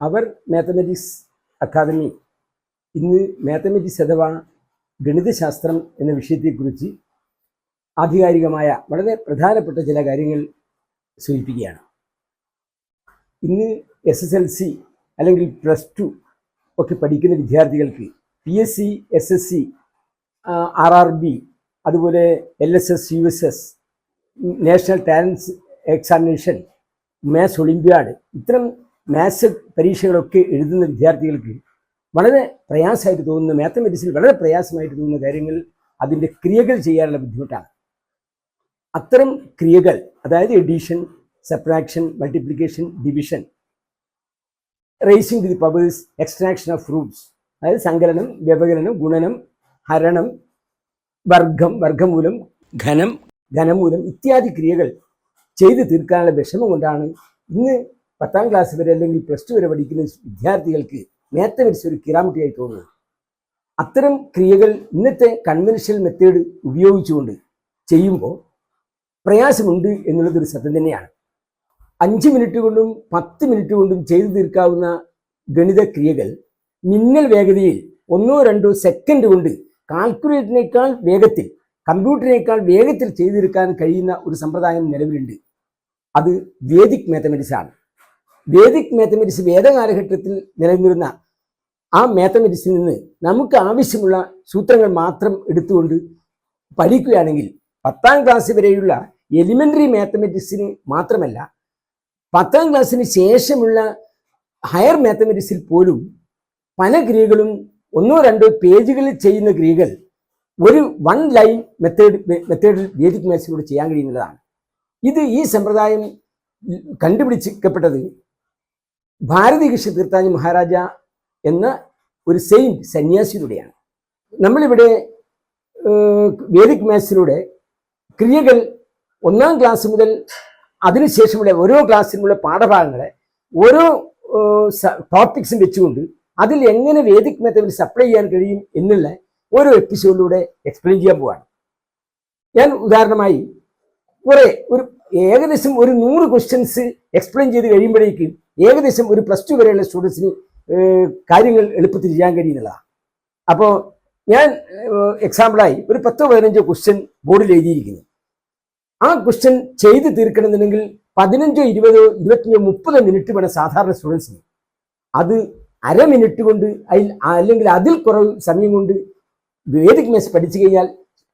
അവർ mathematics academy ഇന്ന് mathematics അഥവാ ഗണിതശാസ്ത്രം എന്ന വിഷയത്തെക്കുറിച്ച് ആധികാരികമായ വളരെ പ്രധാനപ്പെട്ട ചില കാര്യങ്ങൾ സൂചിപ്പിക്കുകയാണ്. ഇന്ന് എസ് എസ് എൽ സി അല്ലെങ്കിൽ പ്ലസ് ടു ഒക്കെ പഠിക്കുന്ന വിദ്യാർത്ഥികൾക്ക് P S C S S C R R B അതുപോലെ L S S U S S national talents examination maths olympiad ഇത്തരം മാത്സ് പരീക്ഷകളൊക്കെ എഴുതുന്ന വിദ്യാർത്ഥികൾക്ക് വളരെ പ്രയാസമായിട്ട് തോന്നുന്ന മാത്തമെറ്റിക്സിൽ വളരെ പ്രയാസമായിട്ട് തോന്നുന്ന കാര്യങ്ങൾ അതിന്റെ ക്രിയകൾ ചെയ്യാനുള്ള ബുദ്ധിമുട്ടാണ്. അത്തരം ക്രിയകൾ അതായത് addition subtraction multiplication division raising the powers extraction of roots അതായത് സങ്കലനം വ്യവകലനം ഗുണനം ഹരണം വർഗം വർഗമൂലം ഘനം ഘനമൂലം ഇത്യാദി ക്രിയകൾ ചെയ്തു തീർക്കാനുള്ള വിഷമം കൊണ്ടാണ് ഇന്ന് പത്താം ക്ലാസ് വരെ അല്ലെങ്കിൽ പ്ലസ് ടു വരെ പഠിക്കുന്ന വിദ്യാർത്ഥികൾക്ക് മാത്തമെറ്റിക്സ് ഒരു കിരാമുട്ടിയായി തോന്നുന്നത് അത്തരം ക്രിയകൾ ഇന്നത്തെ കൺവെൻഷണൽ മെത്തേഡ് ഉപയോഗിച്ചുകൊണ്ട് ചെയ്യുമ്പോൾ പ്രയാസമുണ്ട് എന്നുള്ളതൊരു സത്യം തന്നെയാണ്. അഞ്ച് മിനിറ്റ് കൊണ്ടും പത്ത് മിനിറ്റ് കൊണ്ടും ചെയ്തു തീർക്കാവുന്ന ഗണിത ക്രിയകൾ മിന്നൽ വേഗതയിൽ ഒന്നോ രണ്ടോ സെക്കൻഡ് കൊണ്ട് കാൽക്കുലേറ്ററിനേക്കാൾ വേഗത്തിൽ കമ്പ്യൂട്ടറിനേക്കാൾ വേഗത്തിൽ ചെയ്തു തീർക്കാൻ കഴിയുന്ന ഒരു സമ്പ്രദായം നിലവിലുണ്ട്. അത് വേദിക് മാത്തമെറ്റിക്സ് ആണ്. വേദിക് മാത്തമെറ്റിക്സ് വേദകാലഘട്ടത്തിൽ നിലനിന്നിരുന്ന ആ മാത്തമെറ്റിക്സിൽ നിന്ന് നമുക്ക് ആവശ്യമുള്ള സൂത്രങ്ങൾ മാത്രം എടുത്തുകൊണ്ട് പഠിക്കുകയാണെങ്കിൽ പത്താം ക്ലാസ് വരെയുള്ള എലിമെന്ററി മാത്തമെറ്റിക്സിന് മാത്രമല്ല പത്താം ക്ലാസ്സിന് ശേഷമുള്ള ഹയർ മാത്തമെറ്റിക്സിൽ പോലും പല ക്രിയകളും ഒന്നോ രണ്ടോ പേജുകളിൽ ചെയ്യുന്ന ക്രിയകൾ ഒരു വൺ ലൈൻ മെത്തേഡ് മെത്തേഡിൽ വേദിക് മാത്സിലൂടെ ചെയ്യാൻ കഴിയുന്നതാണ്. ഇത് ഈ സമ്പ്രദായം കണ്ടുപിടിക്കപ്പെട്ടത് ഭാരതി കൃഷ്ണ തീർത്ഥാജി മഹാരാജ എന്ന ഒരു സെയിന്റ് സന്യാസിയിലൂടെയാണ് നമ്മളിവിടെ വേദിക് മാത്സിലൂടെ ക്രിയകൾ ഒന്നാം ക്ലാസ് മുതൽ അതിനുശേഷമുള്ള ഓരോ ക്ലാസ്സിലുമുള്ള പാഠഭാഗങ്ങളെ ഓരോ ടോപ്പിക്സും വെച്ചുകൊണ്ട് അതിൽ എങ്ങനെ വേദിക് മാത്തമാറ്റിക്സ് സപ്ലൈ ചെയ്യാൻ കഴിയും എന്നുള്ള ഓരോ എപ്പിസോഡിലൂടെ എക്സ്പ്ലെയിൻ ചെയ്യാൻ പോവാണ്. ഞാൻ ഉദാഹരണമായി കുറേ ഒരു ഏകദേശം ഒരു നൂറ് ക്വസ്റ്റ്യൻസ് എക്സ്പ്ലെയിൻ ചെയ്ത് കഴിയുമ്പോഴേക്കും ഏകദേശം ഒരു പ്ലസ് ടു വരെയുള്ള സ്റ്റുഡൻസിന് കാര്യങ്ങൾ എളുപ്പത്തിൽ ചെയ്യാൻ കഴിയുന്നതാണ്. അപ്പോൾ ഞാൻ എക്സാമ്പിളായി ഒരു പത്തോ പതിനഞ്ചോ ക്വസ്റ്റ്യൻ ബോർഡിൽ എഴുതിയിരിക്കുന്നു. ആ ക്വസ്റ്റ്യൻ ചെയ്ത് തീർക്കണമെന്നുണ്ടെങ്കിൽ പതിനഞ്ചോ ഇരുപതോ ഇരുപത്തിയഞ്ചോ മുപ്പതോ മിനിറ്റ് വേണം സാധാരണ സ്റ്റുഡൻസിന്. അത് അര മിനിറ്റ് കൊണ്ട് അതിൽ അല്ലെങ്കിൽ അതിൽ കുറവ് സമയം കൊണ്ട് വേദിക് മെസ് പഠിച്ചു കഴിഞ്ഞാൽ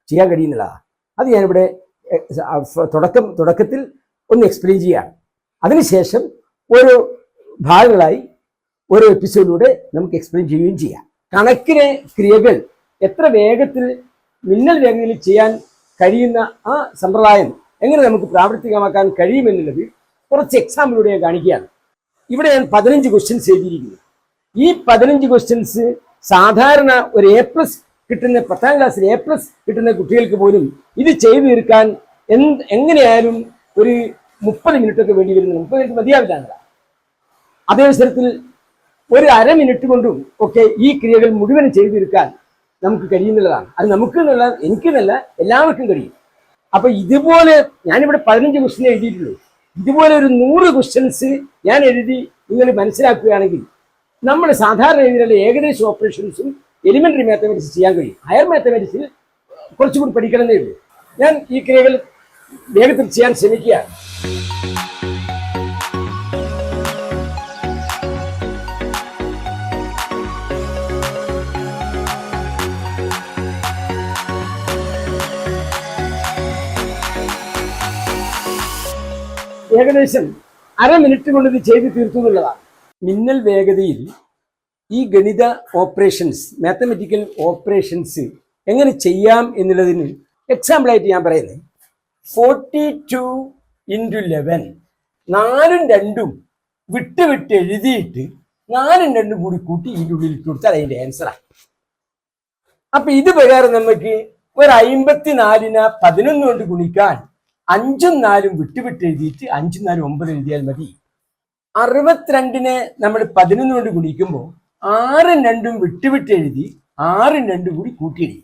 ചെയ്യാൻ കഴിയുന്നതാണ്. അത് ഞാനിവിടെ തുടക്കം തുടക്കത്തിൽ ഒന്ന് എക്സ്പ്ലെയിൻ ചെയ്യുകയാണ് അതിനുശേഷം ഓരോ ഭാഗങ്ങളായി ഒരു എപ്പിസോഡിലൂടെ നമുക്ക് എക്സ്പ്ലെയിൻ ചെയ്യുകയും ചെയ്യാം. കണക്കിനെ ക്രിയകൾ എത്ര വേഗത്തിൽ മിന്നൽ വേഗതയിൽ ചെയ്യാൻ കഴിയുന്ന ആ സമ്പ്രദായം എങ്ങനെ നമുക്ക് പ്രാവർത്തികമാക്കാൻ കഴിയുമെന്നുള്ളത് കുറച്ച് എക്സാമ്പിളിലൂടെ ഞാൻ കാണിക്കുകയാണ്. ഇവിടെ ഞാൻ പതിനഞ്ച് ക്വസ്റ്റ്യൻസ് എഴുതിയിരിക്കുന്നു. ഈ പതിനഞ്ച് ക്വസ്റ്റ്യൻസ് സാധാരണ ഒരു എ പ്ലസ് കിട്ടുന്ന പത്താം ക്ലാസ്സിൽ എ പ്ലസ് കിട്ടുന്ന കുട്ടികൾക്ക് പോലും ഇത് ചെയ്തു തീർക്കാൻ എന്ത് എങ്ങനെയായാലും ഒരു മുപ്പത് മിനിറ്റൊക്കെ വേണ്ടി വരുന്നത് മുപ്പത് മിനിറ്റ് മതിയാവില്ല. അതേ അവസരത്തിൽ ഒരു അര മിനിറ്റ് കൊണ്ടും ഒക്കെ ഈ ക്രിയകൾ മുഴുവൻ ചെയ്തു തീർക്കാൻ നമുക്ക് കഴിയുന്നുള്ളതാണ്. അത് നമുക്ക് എന്നുള്ള എനിക്ക് എന്നല്ല എല്ലാവർക്കും കഴിയും. അപ്പൊ ഇതുപോലെ ഞാനിവിടെ പതിനഞ്ച് ക്വസ്റ്റ്യൻ എഴുതിയിട്ടുള്ളൂ. ഇതുപോലെ ഒരു നൂറ് ക്വസ്റ്റ്യൻസ് ഞാൻ എഴുതി നിങ്ങൾ മനസ്സിലാക്കുകയാണെങ്കിൽ നമ്മൾ സാധാരണ രീതിയിലുള്ള ഏകദേശം ഓപ്പറേഷൻസും എലിമെന്ററി മാത്തമാറ്റിക്സ് ചെയ്യാൻ കഴിയും. ഹയർ മാത്തമാറ്റിക്സിൽ കുറച്ചുകൂടി പഠിക്കണമെന്നേ ഉള്ളൂ. ഞാൻ ഈ ക്രിയകൾ വേഗത്തിൽ ചെയ്യാൻ ശ്രമിക്കുകയാണ്. ഏകദേശം അര മിനിറ്റ് കൊണ്ട് ഇത് ചെയ്ത് തീർത്തു എന്നുള്ളതാണ് മിന്നൽ വേഗതയിൽ ഈ ഗണിത ഓപ്പറേഷൻസ് മാത്തമെറ്റിക്കൽ ഓപ്പറേഷൻസ് എങ്ങനെ ചെയ്യാം എന്നുള്ളതിന് എക്സാമ്പിളായിട്ട് ഞാൻ പറയുന്നത്. ഫോർട്ടി ടു ഇന്റു ലെവൻ നാലും രണ്ടും വിട്ട് വിട്ട് എഴുതിയിട്ട് നാലും രണ്ടും കൂടി കൂട്ടി ഇതിന്റെ ഉള്ളിൽ കൊടുത്താൽ അതിന്റെ ആൻസറാണ് അപ്പം ഇത് പ്രകാരം നമുക്ക് ഒരു അയിമ്പത്തിനാലിന് പതിനൊന്ന് കൊണ്ട് ഗുണിക്കാൻ അഞ്ചും നാലും വിട്ടുവിട്ട് എഴുതിയിട്ട് അഞ്ചും നാലും ഒമ്പത് എഴുതിയാൽ മതി. അറുപത്തിരണ്ടിനെ നമ്മൾ പതിനൊന്ന് കൊണ്ട് ഗുണിക്കുമ്പോൾ ആറും രണ്ടും വിട്ടുവിട്ട് എഴുതി ആറും രണ്ടും കൂടി കൂട്ടി എഴുതി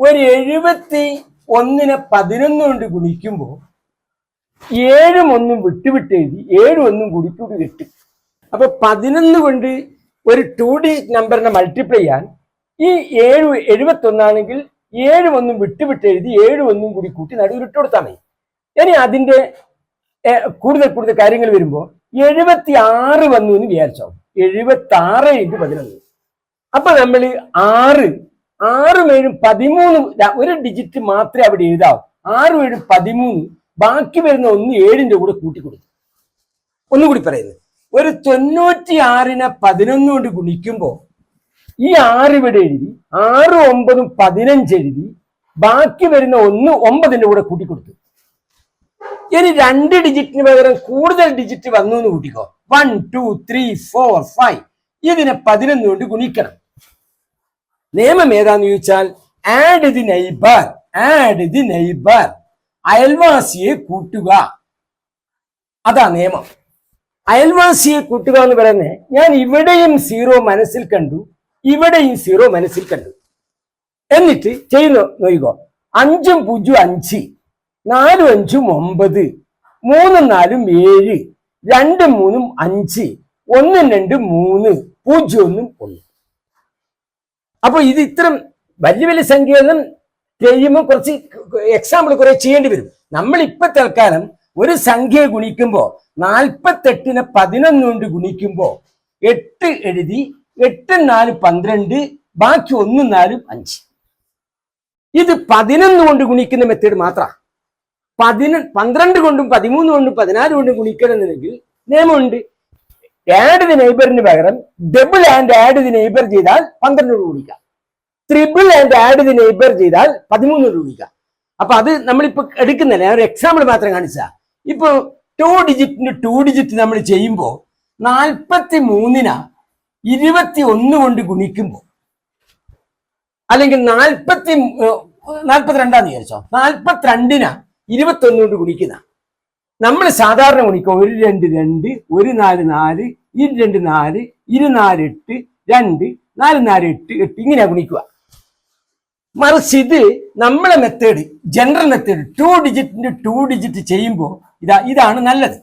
ഒരു എഴുപത്തി ഒന്നിനെ പതിനൊന്ന് കൊണ്ട് ഗുണിക്കുമ്പോൾ ഏഴും ഒന്നും വിട്ടുവിട്ട് എഴുതി ഏഴും ഒന്നും കൂടി കൂടി കിട്ടും അപ്പൊ പതിനൊന്ന് കൊണ്ട് ഒരു ടു ഡി നമ്പറിനെ മൾട്ടിപ്ലൈ ചെയ്യാൻ ഈ ഏഴ് എഴുപത്തി ഒന്നാണെങ്കിൽ ഏഴ് ഒന്നും വിട്ടുവിട്ട് എഴുതി ഏഴ് ഒന്നും കൂടി കൂട്ടി നടുവിൽ ഇട്ട് കൊടുത്താൽ മതി. ഇനി അതിന്റെ കൂടുതൽ കൂടുതൽ കാര്യങ്ങൾ വരുമ്പോൾ എഴുപത്തി ആറ് വന്നു എന്ന് വിചാരിച്ചോ? എഴുപത്തി ആറ് ഇന്റു പതിനൊന്ന്. അപ്പൊ നമ്മൾ ആറ് ആറും ഏഴും പതിമൂന്ന് ഒരു ഡിജിറ്റ് മാത്രമേ അവിടെ എഴുതാവൂ. ആറും ഏഴും പതിമൂന്ന് ബാക്കി വരുന്ന ഒന്ന് ഏഴിന്റെ കൂടെ കൂട്ടിക്കൊടുത്തു ഒന്നുകൂടി പറയുന്നത് ഒരു തൊണ്ണൂറ്റി ആറിനെ പതിനൊന്ന് കൊണ്ട് ഗുണിക്കുമ്പോ ഈ ആറ് ഇവിടെ എഴുതി ആറ് ഒമ്പതും പതിനഞ്ച് എഴുതി ബാക്കി വരുന്ന ഒന്ന് ഒമ്പതിന്റെ കൂടെ കൂട്ടിക്കൊടുത്തു. ഇനി രണ്ട് ഡിജിറ്റിന് പകരം കൂടുതൽ ഡിജിറ്റ് വന്നു എന്ന് കൂട്ടിക്കോ. One two three four five ഇതിനെ പതിനൊന്ന് കൊണ്ട് ഗുണിക്കണം. നിയമം ഏതാന്ന് ചോദിച്ചാൽ add the neighbour add the neighbour അയൽവാസിയെ കൂട്ടുക. അതാ നിയമം. അയൽവാസിയെ കൂട്ടുക എന്ന് പറയുന്നത് ഞാൻ ഇവിടെയും സീറോ മനസ്സിൽ കണ്ടു. ഇവിടെയും സീറോ മനസ്സിൽ കണ്ടു. എന്നിട്ട് ചെയ്യുന്നു നോയിക്കോ അഞ്ചും പൂജ്യം അഞ്ച് നാലും അഞ്ചും ഒമ്പത് മൂന്നും നാലും ഏഴ് രണ്ടും മൂന്നും അഞ്ച് ഒന്നും രണ്ടും മൂന്ന് പൂജ്യം ഒന്നും ഒന്ന്. അപ്പൊ ഇത് ഇത്തരം വലിയ വലിയ സംഖ്യയൊന്നും ചെയ്യുമ്പോൾ കുറച്ച് എക്സാമ്പിൾ കുറെ ചെയ്യേണ്ടി വരും. നമ്മൾ ഇപ്പൊ തൽക്കാലം ഒരു സംഖ്യ ഗുണിക്കുമ്പോ നാൽപ്പത്തെട്ടിനെ പതിനൊന്നുകൊണ്ട് ഗുണിക്കുമ്പോ എട്ട് എഴുതി എട്ട് നാല് പന്ത്രണ്ട് ബാക്കി ഒന്നും നാലും അഞ്ച്. ഇത് പതിനൊന്ന് കൊണ്ട് ഗുണിക്കുന്ന മെത്തേഡ് മാത്ര. പതിന പന്ത്രണ്ട് കൊണ്ടും പതിമൂന്ന് കൊണ്ടും പതിനാല് കൊണ്ടും ഗുണിക്കണമെന്നുണ്ടെങ്കിൽ നിയമമുണ്ട്. ആഡ് ദി നെയ്ബറിന് പകരം double and add the neighbour ചെയ്താൽ പന്ത്രണ്ട് ഗുണിക്കാം. Triple and add the neighbour ചെയ്താൽ പതിമൂന്ന് ഗുണിക്കാം. അപ്പൊ അത് നമ്മളിപ്പോ എടുക്കുന്നില്ല ഞാൻ ഒരു എക്സാമ്പിൾ മാത്രം കാണിച്ചാ. ഇപ്പൊ ടു ഡിജിറ്റിന്റെ ടു ഡിജിറ്റ് നമ്മൾ ചെയ്യുമ്പോൾ നാൽപ്പത്തി മൂന്നിന ഇരുപത്തി ഒന്ന് കൊണ്ട് ഗുണിക്കുമ്പോൾ അല്ലെങ്കിൽ നാൽപ്പത്തി നാൽപ്പത്തിരണ്ടാന്ന് വിചാരിച്ചോ. നാൽപ്പത്തിരണ്ടിനാ ഇരുപത്തി ഒന്ന് കൊണ്ട് ഗുണിക്കുന്ന. നമ്മൾ സാധാരണ ഗുണിക്കുക ഒരു രണ്ട് രണ്ട് ഒരു നാല് നാല് ഇരു രണ്ട് നാല് ഇരു നാല് എട്ട് രണ്ട് നാല് നാല് എട്ട് എട്ട്. ഇങ്ങനെയാ ഗുണിക്കുക. മറിച്ച് ഇത് നമ്മളെ മെത്തേഡ് ജനറൽ മെത്തേഡ് ടു ഡിജിറ്റിന്റെ ടു ഡിജിറ്റ് ചെയ്യുമ്പോൾ ഇതാ ഇതാണ് നല്ലത്.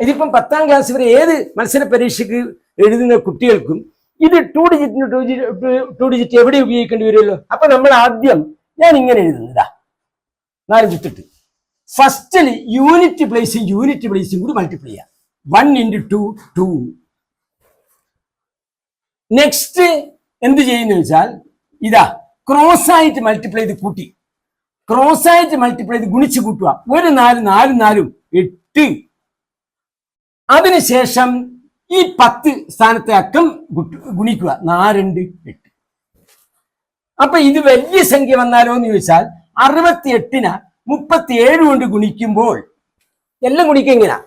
ഇതിപ്പം പത്താം ക്ലാസ് വരെ ഏത് മത്സര പരീക്ഷയ്ക്ക് എഴുതുന്ന കുട്ടികൾക്കും ഇത് ടു ഡിജിറ്റിന് ടു ടു ഡിജിറ്റ് എവിടെ ഉപയോഗിക്കേണ്ടി വരുമല്ലോ? അപ്പൊ നമ്മൾ ആദ്യം ഞാൻ ഇങ്ങനെ എഴുതുന്നതാ. നാല് ചുറ്റിട്ട് ഫസ്റ്റിൽ യൂണിറ്റ് പ്ലേസും യൂണിറ്റ് പ്ലേസും കൂടി മൾട്ടിപ്ലൈ ചെയ്യാം. One into two two next എന്ത് ചെയ്യുന്നു വെച്ചാൽ ഇതാ ക്രോസ് ആയിട്ട് മൾട്ടിപ്ലൈ ചെയ്ത് കൂട്ടി. ക്രോസ് ആയിട്ട് മൾട്ടിപ്ലൈ ചെയ്ത് ഗുണിച്ച് കൂട്ടുക. ഒരു നാല് നാല് നാലും എട്ട്. അതിനുശേഷം ഈ പത്ത് സ്ഥാനത്തെ അക്കം ഗുണിക്കുക. നാലുണ്ട് എട്ട്. അപ്പൊ ഇത് വലിയ സംഖ്യ വന്നാലോ എന്ന് ചോദിച്ചാൽ അറുപത്തി എട്ടിന് മുപ്പത്തി ഏഴ് കൊണ്ട് ഗുണിക്കുമ്പോൾ എല്ലാം ഗുണിക്കുക ഇങ്ങനെ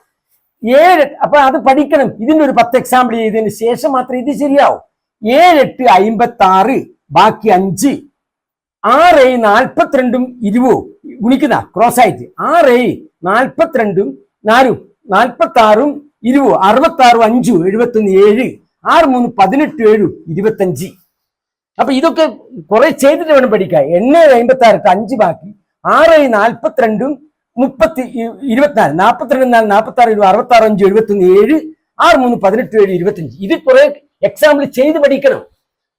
ഏഴ് അപ്പൊ അത് പഠിക്കണം. ഇതിന്റെ ഒരു പത്ത് എക്സാമ്പിൾ ചെയ്തതിന് ശേഷം മാത്രം ഇത് ശരിയാവും. ഏഴെട്ട് അയിമ്പത്തി ആറ് ബാക്കി അഞ്ച്. ആറ് നാൽപ്പത്തിരണ്ടും ഇരുവോ? ഗുണിക്കുന്ന ക്രോസ് ആയിട്ട്. ആറ് നാൽപ്പത്തിരണ്ടും നാലും നാൽപ്പത്തി ആറും ഇരുവോ അറുപത്തി ആറും അഞ്ചു എഴുപത്തൊന്ന് ഏഴ് ആറ് മൂന്ന് പതിനെട്ട് ഏഴു ഇരുപത്തഞ്ച്. അപ്പൊ ഇതൊക്കെ കുറെ ചെയ്തിട്ട് വേണം പഠിക്കാൻ. എണ്ണ അമ്പത്തി ആറ് അഞ്ച് ബാക്കി. ആറ് നാൽപ്പത്തിരണ്ടും മുപ്പത്തി ഇരുപത്തിനാല്. നാൽപ്പത്തിരണ്ട് നാല് നാൽപ്പത്തി ആറ് അറുപത്തി ആറ് അഞ്ച് എഴുപത്തൊന്ന് ഏഴ് ആറ് മൂന്ന് പതിനെട്ട് ഏഴ് ഇരുപത്തഞ്ച്. ഇത് കുറെ എക്സാമ്പിൾ ചെയ്ത് പഠിക്കണം.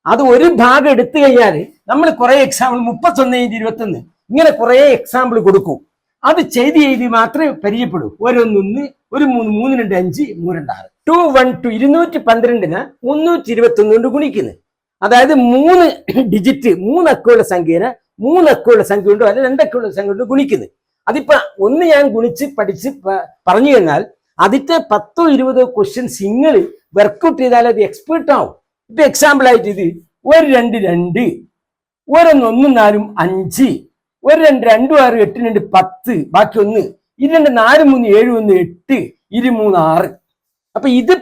അത് ഒരു ഭാഗം എടുത്തു കഴിഞ്ഞാൽ നമ്മൾ കുറെ എക്സാമ്പിൾ മുപ്പത്തൊന്ന് ഇരുപത്തൊന്ന്. ഇങ്ങനെ കുറെ എക്സാമ്പിൾ കൊടുക്കും. അത് ചെയ്ത് ചെയ്ത് മാത്രമേ പരിചയപ്പെടൂ. ഓരോന്നൊന്ന് ഒരു മൂന്ന് മൂന്ന് രണ്ട് അഞ്ച് മൂന്ന് രണ്ട് ആറ്. ടു വൺ ടു ഇരുന്നൂറ്റി പന്ത്രണ്ടിന് മുന്നൂറ്റി ഇരുപത്തി ഒന്ന് കൊണ്ട് ഗുണിക്കുന്നത് അതായത് മൂന്ന് ഡിജിറ്റ് മൂന്ന് അക്കമുള്ള സംഖ്യനെ മൂന്ന് അക്കമുള്ള സംഖ്യ കൊണ്ടോ അല്ലെ രണ്ടക്കമുള്ള സംഖ്യ കൊണ്ടോ ഗുണിക്കുന്നത് അതിപ്പോ ഒന്ന് ഞാൻ ഗുണിച്ച് പഠിച്ച് പറഞ്ഞു കഴിഞ്ഞാൽ അതിന്റെ പത്തോ ഇരുപതോ ക്വസ്റ്റ്യൻ സിംഗിൾ വർക്കൗട്ട് ചെയ്താൽ അത് എക്സ്പേർട്ട് ആവും. ഇപ്പൊ എക്സാമ്പിൾ ആയിട്ട് ഇത് ഒരു രണ്ട് രണ്ട് ഒരൊന്ന് ഒന്നും നാലും അഞ്ച് ഒരു രണ്ട് രണ്ടും ആറ് എട്ട് രണ്ട് പത്ത് ബാക്കി ഒന്ന് ഇത് രണ്ട് നാല് മൂന്ന് ഏഴ് ഒന്ന് എട്ട് ഇരു മൂന്ന് ആറ്. അപ്പൊ ഇത്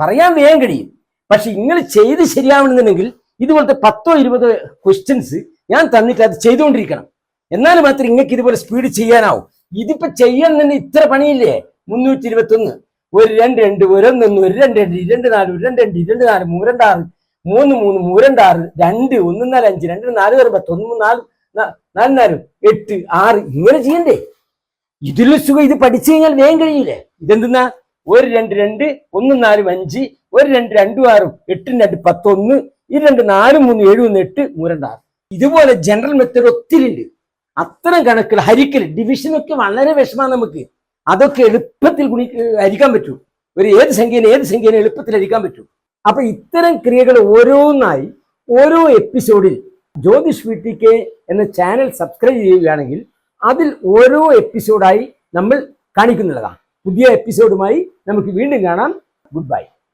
പറയാൻ വേഗം കഴിയും. പക്ഷെ നിങ്ങൾ ചെയ്ത് ശരിയാവണമെന്നുണ്ടെങ്കിൽ ഇതുപോലത്തെ പത്തോ ഇരുപതോ ക്വസ്റ്റ്യൻസ് ഞാൻ തന്നിട്ട് അത് ചെയ്തുകൊണ്ടിരിക്കണം. എന്നാൽ മാത്രം നിങ്ങൾക്ക് ഇതുപോലെ സ്പീഡ് ചെയ്യാനാവും. ഇതിപ്പോ ചെയ്യാൻ തന്നെ ഇത്ര പണിയില്ലേ? മുന്നൂറ്റി ഇരുപത്തി ഒന്ന് ഒരു രണ്ട് രണ്ട് ഒരൊന്നൊന്ന് ഒരു രണ്ട് രണ്ട് രണ്ട് നാല് ഒരു രണ്ട് രണ്ട് രണ്ട് നാല് മൂരണ്ടാറ് മൂന്ന് മൂന്ന് മൂരണ്ടാറ് രണ്ട് ഒന്ന് നാല് അഞ്ച് രണ്ട് നാല് പത്ത് ഒന്ന് നാല് നാല് നാലും എട്ട് ആറ്. ഇങ്ങനെ ചെയ്യണ്ടേ? ഇതിലും സുഖം ഇത് പഠിച്ചു കഴിഞ്ഞാൽ വേഗം കഴിയില്ലേ ഇതെന്തെന്നാ ഒരു രണ്ട് രണ്ട് ഒന്ന് നാലും അഞ്ച് ഒരു രണ്ട് രണ്ടും ആറും എട്ടും രണ്ട് പത്തൊന്ന് ഈ രണ്ട് നാലും മൂന്ന് ഏഴ് ഒന്ന് എട്ട് മൂന്ന് ആറ്. ഇതുപോലെ ജനറൽ മെത്തേഡ് ഒത്തിരി ഉണ്ട്. അത്തരം കണക്കിൽ ഹരിക്കൽ ഡിവിഷനൊക്കെ വളരെ വിഷമാണ് നമുക്ക്. അതൊക്കെ എളുപ്പത്തിൽ ഗുണി ഹരിക്കാൻ പറ്റും. ഒരു ഏത് സംഖ്യനെ ഏത് സംഖ്യനെ എളുപ്പത്തിൽ ഹരിക്കാൻ പറ്റും. അപ്പൊ ഇത്തരം ക്രിയകൾ ഓരോന്നായി ഓരോ എപ്പിസോഡിൽ ജ്യോതിഷ് വീട്ടിക്ക് എന്ന ചാനൽ സബ്സ്ക്രൈബ് ചെയ്യുകയാണെങ്കിൽ അതിൽ ഓരോ എപ്പിസോഡായി നമ്മൾ കാണിക്കുന്നുള്ളതാണ്. പുതിയ എപ്പിസോഡുമായി നമുക്ക് വീണ്ടും കാണാം. Good bye